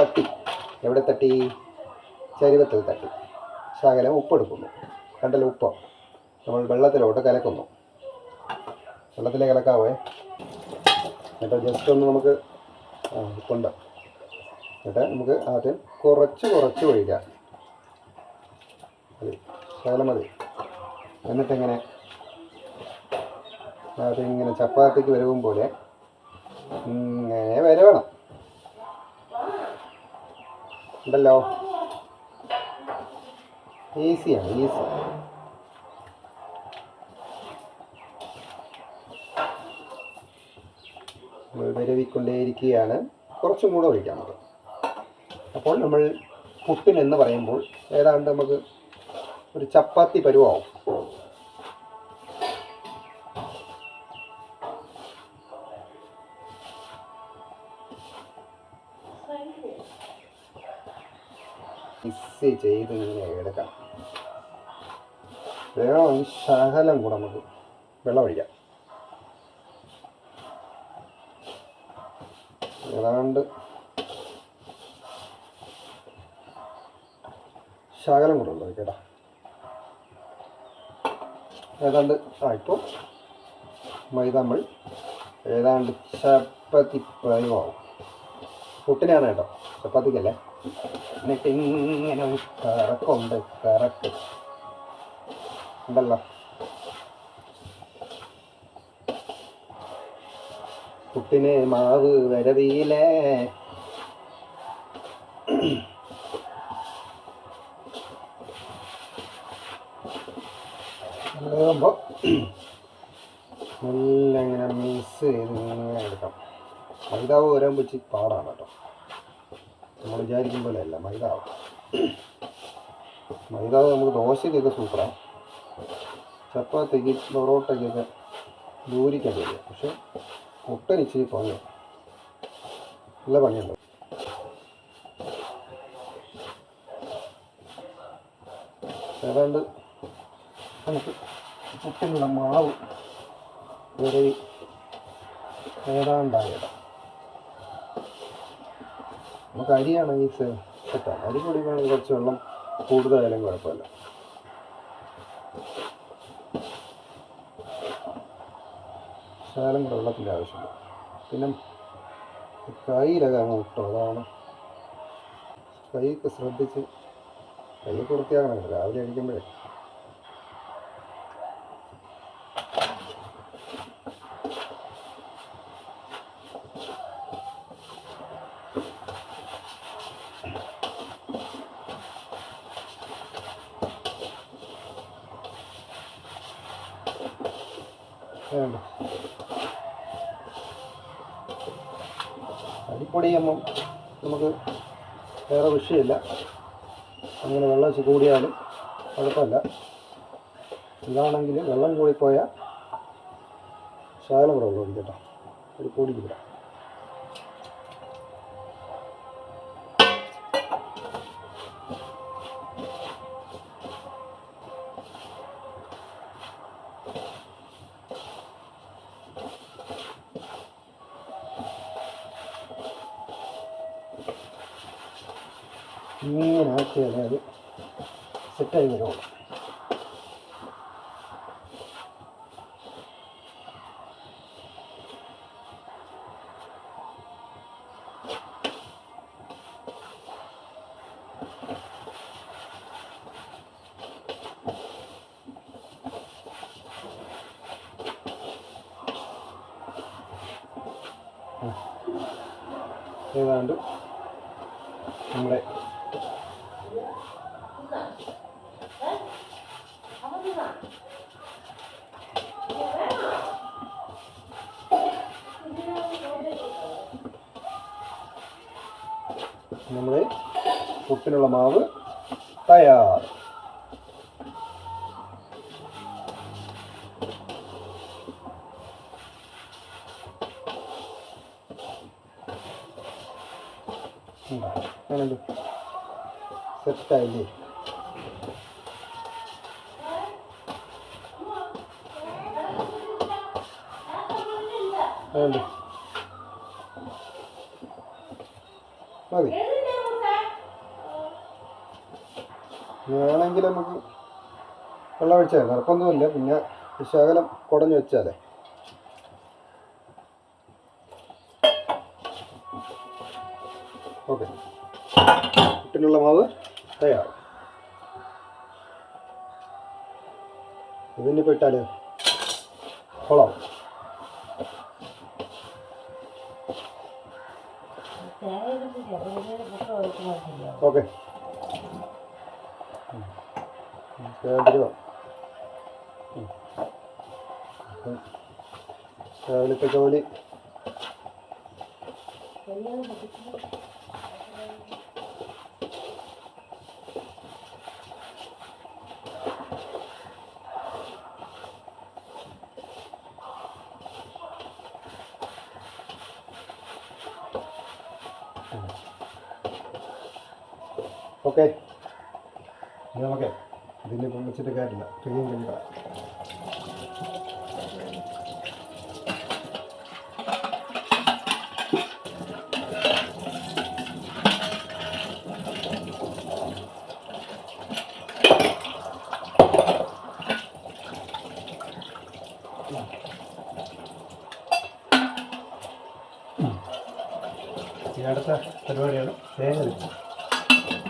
തട്ടി. എവിടെ തട്ടി? ചരുവത്തിൽ തട്ടി. ശകലം ഉപ്പെടുക്കുന്നു. കണ്ടല്ലോ ഉപ്പ്. നമ്മൾ വെള്ളത്തിലോട്ട് കലക്കുന്നു. വെള്ളത്തിലേ കലക്കാവേ. എന്നിട്ട് ജസ്റ്റ് ഒന്ന് നമുക്ക് ഉപ്പുണ്ട്. എന്നിട്ട് നമുക്ക് ആദ്യം കുറച്ച് കുറച്ച് ഒഴിക്കാം. മതി. ശകലം മതി. എന്നിട്ടിങ്ങനെ ഇങ്ങനെ ചപ്പാത്തിക്ക് വരവും പോലെ ഇങ്ങനെ വരവണം. ഉണ്ടല്ലോ. ഈസിയാണ് ഈസി വിരവിക്കൊണ്ടേയിരിക്കുകയാണ്. കുറച്ചും കൂടെ ഒഴിക്കാം നമുക്ക്. അപ്പോൾ നമ്മൾ പുട്ടിനെന്ന് പറയുമ്പോൾ ഏതാണ്ട് നമുക്ക് ഒരു ചപ്പാത്തി പരുവാവും. മിക്സ് ചെയ്ത് ഇങ്ങനെ എടുക്കാം. വേണം ശകലം കൂടെ നമുക്ക് വെള്ളമൊഴിക്കാം ഏതാണ്ട് ശകലം കൂടെ ഉള്ളത് കേട്ടോ. ഏതാണ്ട് ആ ഇപ്പോൾ മൈദ നമ്മൾ ഏതാണ്ട് ചപ്പാത്തി പരുവാവും പുട്ടിനാണ് കേട്ടോ ചപ്പാത്തിക്കല്ലേ? എന്നിട്ട് ഇങ്ങനെ ഒരു കറക്കുണ്ട് കറക്ക് ഉണ്ടല്ലോ. പുട്ടിന് മാവ് വരവിയിലേ നല്ല ഇങ്ങനെ മിക്സ് ചെയ്ത് ഇങ്ങനെ എടുക്കാം മൈദാവ് വരാൻ വെച്ച് പാടാണ് കേട്ടോ. നമ്മൾ വിചാരിക്കും പോലെ അല്ല മൈദാവ്. മൈദാവ് നമുക്ക് ദോശയ്ക്കൊക്കെ സൂപ്പറാണ് ചപ്പാത്തിക്ക് പൊറോട്ടയ്ക്കൊക്കെ ദൂരിക്കാൻ കഴിയും പക്ഷെ മുട്ടന് ഇച്ചിരി പണിയാണ് നല്ല പണിയുണ്ട് ഏതാണ്ട് നമുക്ക് പുട്ടിനുള്ള മാവ്. വിരവി ഏതാണ്ടായത് നമുക്ക് അരിയാണെങ്കിൽ സെറ്റാണ് അരി പൊടി വേണമെങ്കിൽ കുറച്ച് വെള്ളം കൂടുതലായാലും കുഴപ്പമില്ല. ശകലം വെള്ളത്തിന്റെ ആവശ്യമില്ല. പിന്നെ കയ്യിലൊക്കെ അങ്ങ് വിട്ടോ അതാണ്. കൈയൊക്കെ ശ്രദ്ധിച്ച് കൈ വൃത്തിയാക്കണം രാവിലെ അടിക്കുമ്പോഴേ വേണ്ട ചെയ്യുമ്പം നമുക്ക് വേറെ വിഷയമില്ല. അങ്ങനെ വെള്ളം കൂടിയാലും കുഴപ്പമില്ല. ഇതാണെങ്കിൽ വെള്ളം കൂടിപ്പോയാൽ ശകലം കൂടെ വെള്ളം ഒഴിക്കട്ടോ ഒരു പൊടിക്ക് വിടാം ഇങ്ങനെ ആക്കിയാലേ അത് സെറ്റായി വരുള്ളൂ ഏതാണ്ട് നമ്മുടെ നമ്മുടെ പുട്ടിനുള്ള മാവ് തയ്യാർ. സെറ്റായില്ലേ? വേണ്ട മതി. വേണമെങ്കിൽ നമുക്ക് വെള്ളം ഒഴിച്ചാൽ നിറക്കൊന്നുമില്ല പിന്നെ വിശാകലം കുടഞ്ഞു വെച്ചാലേ. ഓക്കെ. പുട്ടിനുള്ള മാവ് തയ്യാറ് ഇതിനിപ്പോൾ ഇട്ടാൽ കൊള്ളാം ഓക്കെ. തരുമോ രാവിലത്തെ ജോലി ഓക്കെ ഇനി നമുക്ക് ഇതിന്റെ വെച്ചിട്ട് കാര്യമില്ല ക്ലീൻ കഴിയുക അടുത്ത പരിപാടിയാണ് തേങ്ങ.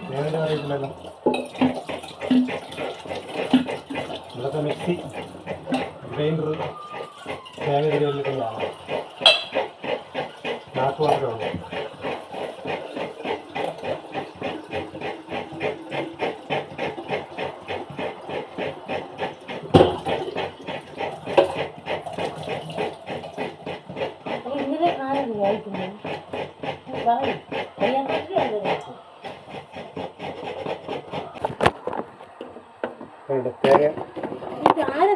തേങ്ങ അറിയില്ലല്ലോ ഇവിടുത്തെ മിക്സി ഗ്രൈൻഡർ തേങ്ങ തിരുവല്ലിട്ടുള്ളതാണ് നാക്ക് മാത്രമേ ഉള്ളൂ. ഇന്നലെ കാലം വായിക്കുന്നു പറയും. പറ്റില്ല ഉണ്ട്. തേങ്ങ ഇത് ആരെ